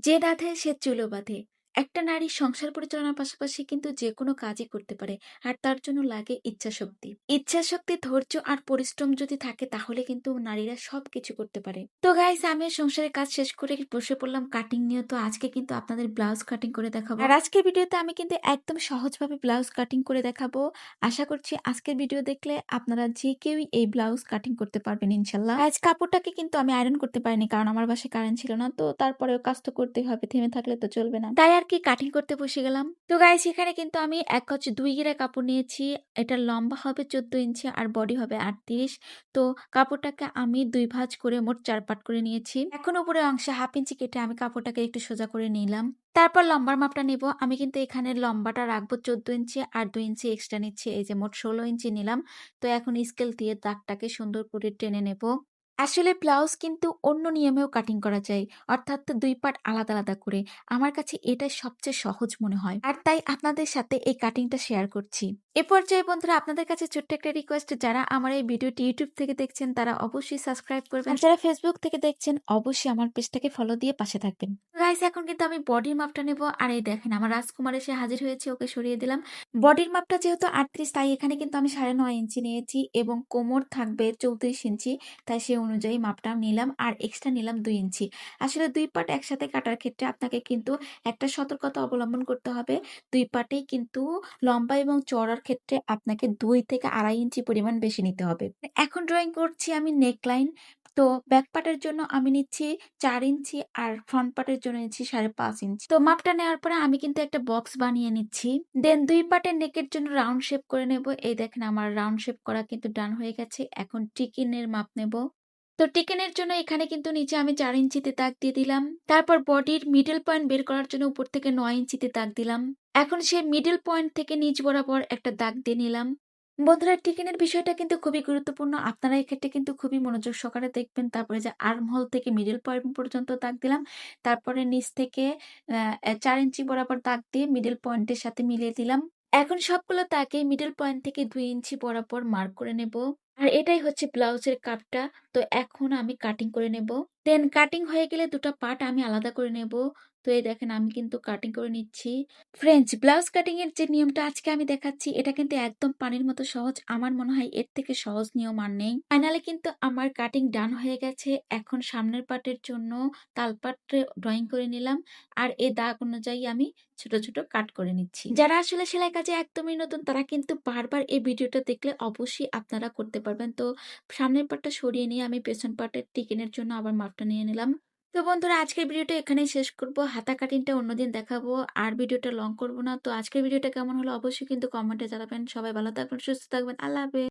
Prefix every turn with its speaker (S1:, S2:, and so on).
S1: যে রাধে সে চুলো বাঁধে। একটা নারী সংসার পরিচালনার পাশাপাশি কিন্তু যেকোনো কাজই করতে পারে। আর তার জন্য লাগে ইচ্ছাশক্তি। ইচ্ছাশক্তি, ধৈর্য আর পরিশ্রম যদি থাকে তাহলে কিন্তু নারীরা সবকিছু করতে পারে। তো গাইস আমি সংসারের কাজ শেষ করে বসে পড়লাম কাটিং নিয়ে। তো আজকে কিন্তু আপনাদের ব্লাউজ কাটিং করে দেখাবো। আর আজকের ভিডিওতে আমি কিন্তু একদম সহজভাবে ব্লাউজ কাটিং করে দেখাবো। আশা করছি আজকের ভিডিও দেখলে আপনারা যে কেউই এই ব্লাউজ কাটিং করতে পারবেন ইনশাল্লাহ। আজ কাপড়টাকে কিন্তু আমি আয়রন করতে পারিনি কারণ আমার বাসায় কারেন্ট ছিল না। তো তারপরেও কাজ তো করতেই হবে। থেমে থাকলে তো চলবে না। তাই আর কি কাটিং করতে বসে গেলাম। তো গাইস এখানে কিন্তু আমি এক কচ দুই গিরা কাপড় নিয়েছি। এটা লম্বা হবে ১৪ ইঞ্চি আর বডি হবে ৩৮। তো কাপড়টাকে আমি দুই ভাঁজ করে মোট চার পাট করে নিয়েছি। এখন উপরে অংশে হাফ ইঞ্চি কেটে আমি কাপড়টাকে একটু সোজা করে নিলাম। তারপর লম্বার মাপটা নেব। আমি কিন্তু এখানে লম্বাটা রাখব ১৪ ইঞ্চি আর ২ ইঞ্চি এক্সট্রা নিচ্ছি। এই যে মোট ১৬ ইঞ্চি নিলাম। তো এখন স্কেল দিয়ে দাগটাকে সুন্দর করে টেনে নেব। আসলে ব্লাউজ কিন্তু অন্য নিয়মেও কাটিং করা যায়। অর্থাৎ দুই পার্ট আলাদা আলাদা করে। আমার কাছে এটাই সবচেয়ে সহজ মনে হয়। আর তাই আপনাদের সাথে এই কাটিংটা শেয়ার করছি। এ পর্যায়ে বন্ধুরা আপনাদের কাছে ছোট্ট একটা রিকোয়েস্ট যারা আমার এই ভিডিওটি ইউটিউব থেকে দেখছেন তারা অবশ্যই সাবস্ক্রাইব করবেন। যারা ফেসবুক থেকে দেখছেন অবশ্যই আমার পেজটাকে ফলো দিয়ে পাশে থাকবেন। গাইস এখন কিন্তু আমি বডির মাপটা নেব। আর এই দেখেন আমার রাজকুমার এসে হাজির হয়েছে ওকে সরিয়ে দিলাম। বডির মাপটা যেহেতু আটত্রিশ তাই এখানে কিন্তু আমি সাড়ে নয় ইঞ্চি নিয়েছি এবং কোমর থাকবে চৌত্রিশ ইঞ্চি তাই সে অনুযায়ী মাপটা নিলাম আর এক্সট্রা নিলাম দুই ইঞ্চি। আসলে দুই পাট একসাথে কাটার ক্ষেত্রে আপনাকে কিন্তু একটা সতর্কতা অবলম্বন করতে হবে। দুই পাটেই কিন্তু লম্বা এবং চড়ার ক্ষেত্রে আপনাকে দুই থেকে আড়াই ইঞ্চি পরিমাণ বেশি নিতে হবে। এখন ড্রয়িং করছি আমি নেকলাইন তো ব্যাক পার্টের জন্য আমি নিচ্ছি চার ইঞ্চি আর ফ্রন্ট পার্টের জন্য নিচ্ছি সাড়ে পাঁচ ইঞ্চি। তো মাপটা নেওয়ার পরে আমি কিন্তু একটা বক্স বানিয়ে নিচ্ছি। দেন দুই পার্টের নেকের জন্য রাউন্ড শেপ করে নেব। এই দেখেন আমার রাউন্ড শেপ করা কিন্তু ডান হয়ে গেছে। এখন টিকিনের মাপ নেব। তো টিকেনের জন্য এখানে কিন্তু নিচে আমি চার ইঞ্চিতে তাক দিয়ে দিলাম। তারপর বডির মিডল পয়েন্ট বের করার জন্য উপর থেকে নয় ইঞ্চিতে তাক দিলাম। এখন সে মিডল পয়েন্ট থেকে নিচ বরাবর একটা দাগ দিয়ে নিলাম। বন্ধুরা, টিকেনের বিষয়টা কিন্তু খুবই গুরুত্বপূর্ণ। আপনারা এক্ষেত্রে কিন্তু খুবই মনোযোগ সহকারে দেখবেন। তারপরে যে আর্ম হোল থেকে মিডল পয়েন্ট পর্যন্ত দাগ দিলাম। তারপরে নিচ থেকে চার ইঞ্চি বরাবর দাগ দিয়ে মিডল পয়েন্টের সাথে মিলিয়ে দিলাম। এখন সবগুলো তাকে মিডল পয়েন্ট থেকে দুই ইঞ্চি বরাবর মার্ক করে নেব। আর এটাই হচ্ছে ব্লাউজের কাপটা তো এখন আমি কাটিং করে নেব। দেন কাটিং হয়ে গেলে দুটো পার্ট আমি আলাদা করে নেব। তো এই দেখেন আমি কিন্তু কাটিং করে নিচ্ছি। ফ্রেঞ্চ ব্লাউজ কাটিং এর যে নিয়মটা আজকে আমি দেখাচ্ছি, এটা কিন্তু একদম পানির মতো সহজ। আমার মনে হয় এর থেকে সহজ নিয়ম আর নেই। ফাইনালি কিন্তু আমার কাটিং ডান হয়ে গেছে। এখন সামনের পার্টের জন্য তালপাটে ড্রয়িং করে নিলাম। আর এ দাগ অনুযায়ী আমি ছোট ছোট কাট করে নিচ্ছি। যারা আসলে সেলাই কাজে একদমই নতুন, তারা কিন্তু বারবার এই ভিডিওটা দেখলে অবশ্যই আপনারা করতে পারবেন। তো সামনের পার্টটা সরিয়ে নিয়ে আমি পেছন পার্টের টিকেনের জন্য আবার মাপটা নিয়ে নিলাম। তো বন্ধুরা, আজকের ভিডিওটা এখানেই শেষ করব। হাতা কাটিংটা অন্যদিন দেখাবো। আর ভিডিওটা লং করব না। তো আজকের ভিডিওটা কেমন হলো অবশ্যই কিন্তু কমেন্টে জানাবেন। সবাই ভালো থাকবেন, সুস্থ থাকবেন। আল্লাহ হাফেজ।